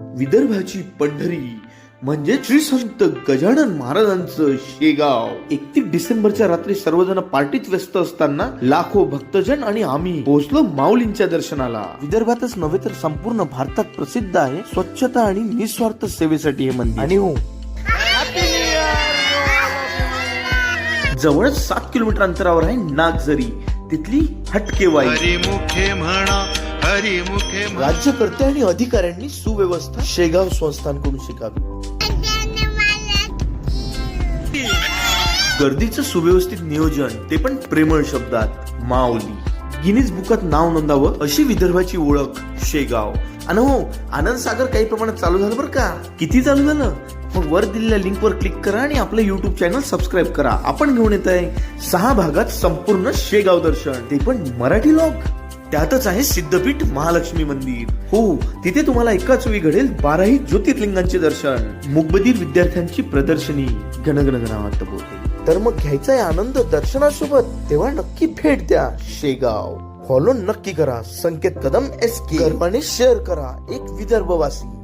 विदर्भाची पंढरी म्हणजे श्री संत गजानन महाराजांचं शेगाव. एकतीस डिसेंबरच्या रात्री सर्वजण पार्टीत व्यस्त असताना लाखो भक्तजन आणि आम्ही पोहोचलो माऊलींच्या दर्शनाला. विदर्भातच नव्हे तर संपूर्ण भारतात प्रसिद्ध आहे स्वच्छता आणि निस्वार्थ सेवेसाठी हे मंदिर. आणि हो. जवळच सात किलोमीटर अंतरावर आहे नागझरी. तिथली हटकेवाई. म्हणा हरिमुखे म्हणा राज्यकर्ते आणि अधिकाऱ्यांनी सुव्यवस्था शेगाव संस्थांकडून शिकावी. गर्दीचं सुव्यवस्थित नियोजन ते पण प्रेमळ शब्दात. माऊली. गिनीज बुकात नाव नोंदावं अशी विदर्भाची ओळख शेगाव. आणि हो आनंद सागर काही प्रमाणात चालू झालं बरं का? किती चालू झालं? मग वर दिलेल्या लिंक वर क्लिक करा आणि आपलं युट्यूब चॅनल सबस्क्राईब करा. आपण घेऊन येत आहे सहा भागात संपूर्ण शेगाव दर्शन. ते पण मराठी लोक. त्यातच आहे सिद्धपीठ महालक्ष्मी मंदिर. हो तिथे तुम्हाला एकाच वेळी घडेल बाराही ज्योतिर्लिंगांचे दर्शन. मुकबधीर विद्यार्थ्यांची प्रदर्शनी. गणगण गणावंत बोलते. तर मग घ्यायचा आहे आनंद दर्शनासोबत तेव्हा नक्की भेट द्या शेगाव. फॉलो नक्की करा Sanket Kadam S K share करा एक विदर्भवासी.